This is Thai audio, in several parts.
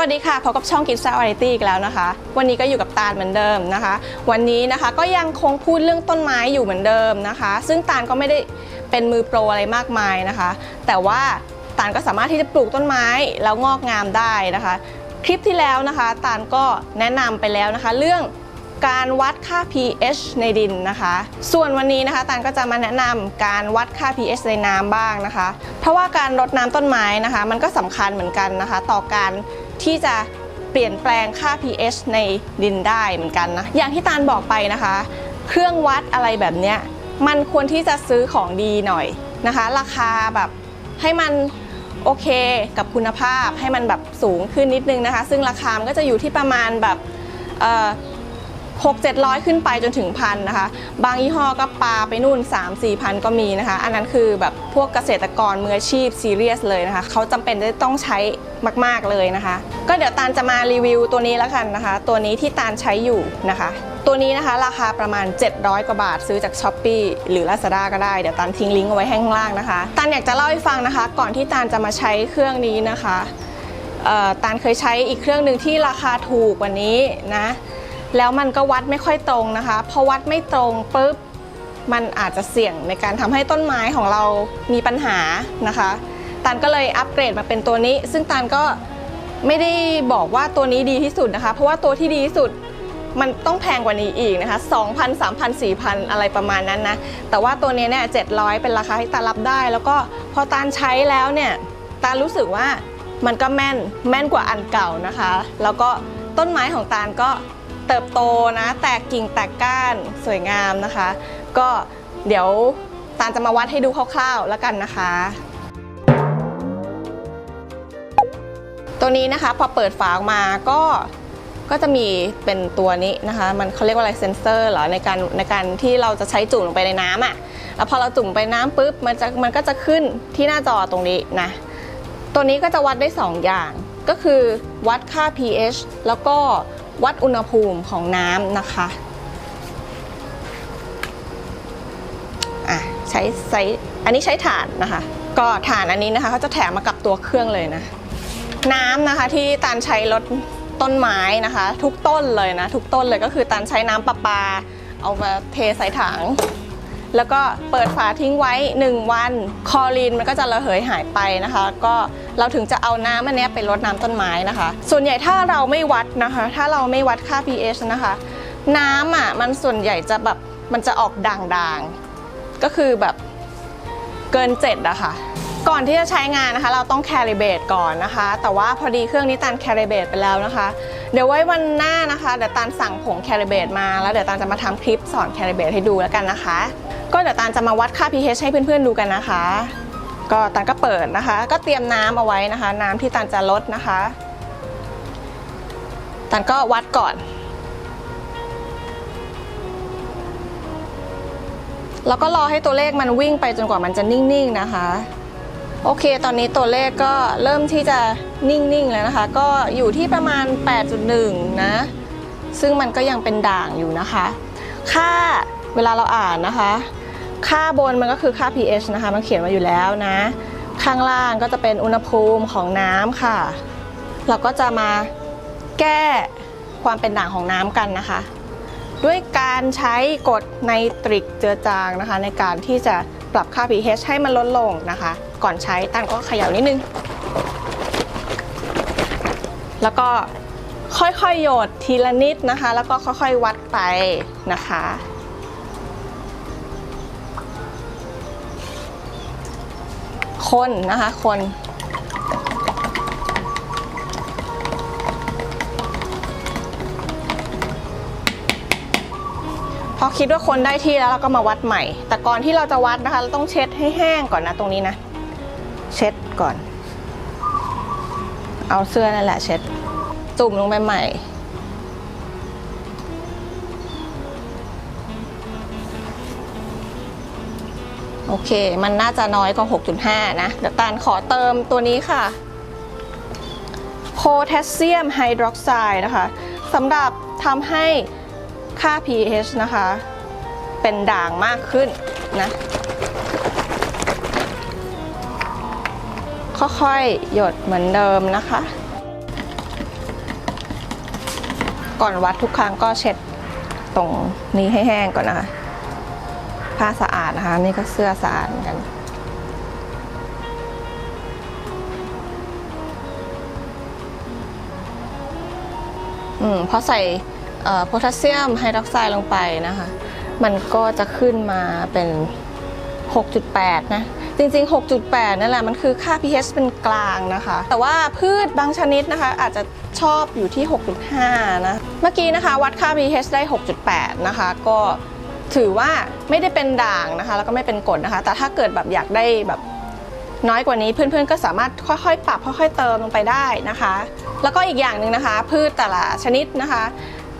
วัสดีค่ะพบกับช่องกิฟต์ซาวาไรตี้อีกแล้วนะคะ วันนี้ก็อยู่กับตาลเหมือนเดิมนะคะ วันนี้นะคะก็ยังคงพูดเรื่องต้นไม้อยู่เหมือนเดิมนะคะ ซึ่งตาลก็ไม่ได้เป็นมือโปรอะไรมากมายนะคะ แต่ว่าตาลก็สามารถที่จะปลูกต้นไม้แล้วงอกงามได้นะคะ คลิปที่แล้วนะคะ ตาลก็แนะนำไปแล้วนะคะ เรื่องการวัดค่า pH ในดินนะคะ ส่วนวันนี้นะคะตาลก็จะมาแนะนำการวัดค่า pH ในน้ำบ้างนะคะ เพราะว่าการรดน้ำต้นไม้นะคะ มันก็สำคัญเหมือนกันนะคะ ต่อการ ที่จะเปลี่ยนแปลงค่า pH ในดินได้เหมือนกันนะ อย่างที่ตาลบอกไปนะคะ เครื่องวัดอะไรแบบเนี้ยมันควรที่จะซื้อของดีหน่อยนะคะ ราคาแบบให้มันโอเคกับคุณภาพให้มันแบบสูงขึ้นนิดนึงนะคะ ซึ่งราคามันก็จะอยู่ที่ประมาณแบบ เอ่อหกเจ็ดร้อยขึ้นไปจนถึงพันนะคะ บางยี่ห้อก็ปาไปนู่น 3 4พันก็มีนะคะ อันนั้นคือแบบพวกเกษตรกรมืออาชีพซีเรียสเลยนะคะ เขาจำเป็นจะต้องใช้มาก ๆ เลยนะคะ ก็เดี๋ยวตาลจะมารีวิวตัวนี้แล้วกันนะคะ ตัวนี้ที่ตาลใช้อยู่นะคะ ตัวนี้นะคะราคาประมาณ 700 กว่าบาทซื้อจาก s h อ p e e หรือ Lazada ก็ได้ เดี๋ยวตาลทิ้งลิงก์เอาไว้ให้ข้างล่างนะคะ ตาลอยากจะเล่าให้ฟังนะคะ ก่อนที่ตาลจะมาใช้เครื่องนี้นะคะตาลเคยใช้อีกเครื่องหนึ่งที่ราคาถูกกว่านี้นะ แล้วมันก็วัดไม่ค่อยตรงนะคะพอวัดไม่ตรงปุ๊บมันอาจจะเสี่ยงในการทำให้ต้นไม้ของเรามีปัญหานะคะตาลก็เลยอัปเกรดมาเป็นตัวนี้ ซึ่งตาลก็ไม่ได้บอกว่าตัวนี้ดีที่สุดนะคะ เพราะว่าตัวที่ดีที่สุดมันต้องแพงกว่านี้อีกนะคะ2,000 3,000 4,000 อะไรประมาณนั้นนะ แต่ว่าตัวนี้เนี่ย700 เป็นราคาที่ตารับได้ แล้วก็พอตาลใช้แล้วเนี่ยตารู้สึกว่ามันก็แม่นแม่นกว่าอันเก่านะคะ แล้วก็ต้นไม้ของตาลก็ เติบโตนะ แตกกิ่งแตกก้านสวยงามนะคะ ก็เดี๋ยวตาลจะมาวัดให้ดูคร่าวๆแล้วกันนะคะ ตัวนี้นะคะพอเปิดฝาออกมาก็ก็จะมีเป็นตัวนี้นะคะ มันเขาเรียกว่าอะไรเซนเซอร์เหรอในการในการที่เราจะใช้จุ่มลงไปในน้ำอะ่ะแล้วพอเราจุ่มไปน้ำปุ๊บมันจะมันก็จะขึ้นที่หน้าจอตรงนี้นะตัวนี้ก็จะวัดได้ 2 อย่าง ก็คือวัดค่า pH แล้วก็ วัดอุณหภูมิของน้ำนะคะอะใช้ใช้อันนี้ใช้ถานนะคะ ก็ถานอันนี้นะคะเขาจะแถมมากับตัวเครื่องเลยนะ น้ำนะคะที่ตาลใช้ลดต้นไม้นะคะ ทุกต้นเลยนะ ทุกต้นเลยก็คือตาลใช้น้ำประปา เอามาเทใส่ถัง แล้วก็เปิดฝาทิ้งไว้ 1 วัน คอรีนมันก็จะระเหยหายไปนะคะ ก็เราถึงจะเอาน้ำอันนี้ไปรดน้ำต้นไม้นะคะ ส่วนใหญ่ถ้าเราไม่วัดนะคะ ถ้าเราไม่วัดค่า pH นะคะ น้ำอะมันส่วนใหญ่จะแบบมันจะออกด่างๆ ก็คือแบบเกิน7อะค่ะก่อนที่จะใช้งานนะคะ เราต้องแคลิเบตก่อนนะคะ แต่ว่าพอดีเครื่องนี้ตันแคลิเบตไปแล้วนะคะ เดี๋ยวไว้วันหน้านะคะเดี๋ยวตันสั่งผงแคลิเบตมาแล้วเดี๋ยวตันจะมาทำคลิปสอนแคลิเบตให้ดูแล้วกันนะคะ ก็เดี๋ยวตันจะมาวัดค่า pH ให้เพื่อนๆดูกันนะคะ ก็ตันก็เปิดนะคะ ก็เตรียมน้ำเอาไว้นะคะ น้ำที่ตันจะลดนะคะตันก็วัดก่อน แล้วก็รอให้ตัวเลขมันวิ่งไปจนกว่ามันจะนิ่งๆนะคะโอเค ตอนนี้ตัวเลขก็เริ่มที่จะนิ่ง ๆ แล้วนะคะ ก็อยู่ที่ประมาณ 8.1 นะ ซึ่งมันก็ยังเป็นด่างอยู่นะคะ ค่า เวลาเราอ่านนะคะ ค่าบนมันก็คือค่า pH นะคะ มันเขียนมาอยู่แล้วนะ ข้างล่างก็จะเป็นอุณหภูมิของน้ำค่ะ เราก็จะมาแก้ความเป็นด่างของน้ำกันนะคะ ด้วยการใช้กรดไนตริกเจือจางนะคะ ในการที่จะปรับค่า pH ให้มันลดลงนะคะ ก่อนใช้ตันก็เขย่านิดนึง แล้วก็ค่อยๆโยดทีละนิดนะคะ แล้วก็ค่อยๆ วัดไปนะคะ คนนะคะคนพอคิดว่าคนได้ที่แล้วเราก็มาวัดใหม่ แต่ก่อนที่เราจะวัดนะคะ เราต้องเช็ดให้แห้งก่อนนะตรงนี้นะ เช็ดก่อน เอาเสื้อนั่นแหละเช็ด จุ่มลงไปใหม่ โอเค มันน่าจะน้อยกว่า 6.5 นะ เดี๋ยวตาลขอเติมตัวนี้ค่ะ โพแทสเซียมไฮดรอกไซด์นะคะสำหรับทำให้ค่า pH นะคะ เป็นด่างมากขึ้นนะ ค่อยๆ หยดเหมือนเดิมนะคะ ก่อนวัดทุกครั้งก็เช็ดตรงนี้ให้แห้งก่อนนะคะ ผ้าสะอาดนะคะ นี่ก็เสื้อสะอาดเหมือนกันอืมพอใส่โพแทสเซียมไฮดรอกไซด์ลงไปนะคะ มันก็จะขึ้นมาเป็น 6.8 นะ จริง ๆ 6.8 นั่นแหละ มันคือค่า pH เป็นกลางนะคะ แต่ว่าพืชบางชนิดนะคะ อาจจะชอบอยู่ที่ 6.5 นะ เมื่อกี้นะคะ วัดค่า pH ได้ 6.8 นะคะ ก็ ถือว่าไม่ได้เป็นด่างนะคะ แล้วก็ไม่เป็นกรดนะคะ แต่ถ้าเกิดแบบอยากได้แบบน้อยกว่านี้เพื่อนๆก็สามารถค่อยๆ ปรับค่อยๆเติมลงไปได้นะคะ แล้วก็อีกอย่างหนึ่งนะคะ พืชแต่ละชนิดนะคะ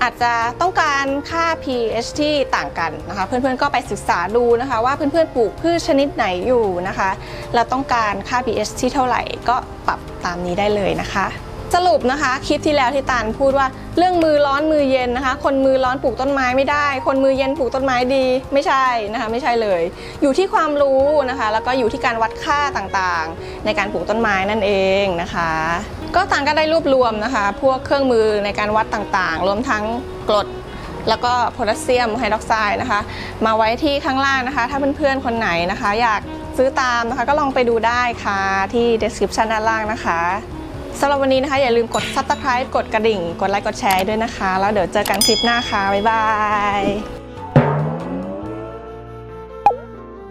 อาจจะต้องการค่า pH ที่ต่างกันนะคะ เพื่อนๆก็ไปศึกษาดูนะคะ ว่าเพื่อนๆปลูกพืชชนิดไหนอยู่นะคะ แล้วต้องการค่า pH ที่เท่าไหร่ก็ปรับตามนี้ได้เลยนะคะ สรุปนะคะคลิปที่แล้วที่ตาลพูดว่าเรื่องมือร้อนมือเย็นนะคะ คนมือร้อนปลูกต้นไม้ไม่ได้ คนมือเย็นปลูกต้นไม้ดีไม่ใช่นะคะไม่ใช่เลย อยู่ที่ความรู้นะคะ แล้วก็อยู่ที่การวัดค่าต่างๆ ในการปลูกต้นไม้นั่นเองนะคะ ก็ตาลก็ได้รวบรวมนะคะ พวกเครื่องมือในการวัดต่างๆ รวมทั้งกรดแล้วก็โพแทสเซียมไฮดรอกไซด์นะคะ มาไว้ที่ข้างล่างนะคะ ถ้าเพื่อนๆคนไหนนะคะ อยากซื้อตามนะคะก็ลองไปดูได้ค่ะที่ description ด้านล่างนะคะ สำหรับวันนี้นะคะ อย่าลืมกด subscribe กดกระดิ่ง กดไลค์กดแชร์ด้วยนะคะ แล้วเดี๋ยวเจอกันคลิปหน้าค่ะ บ๊ายบาย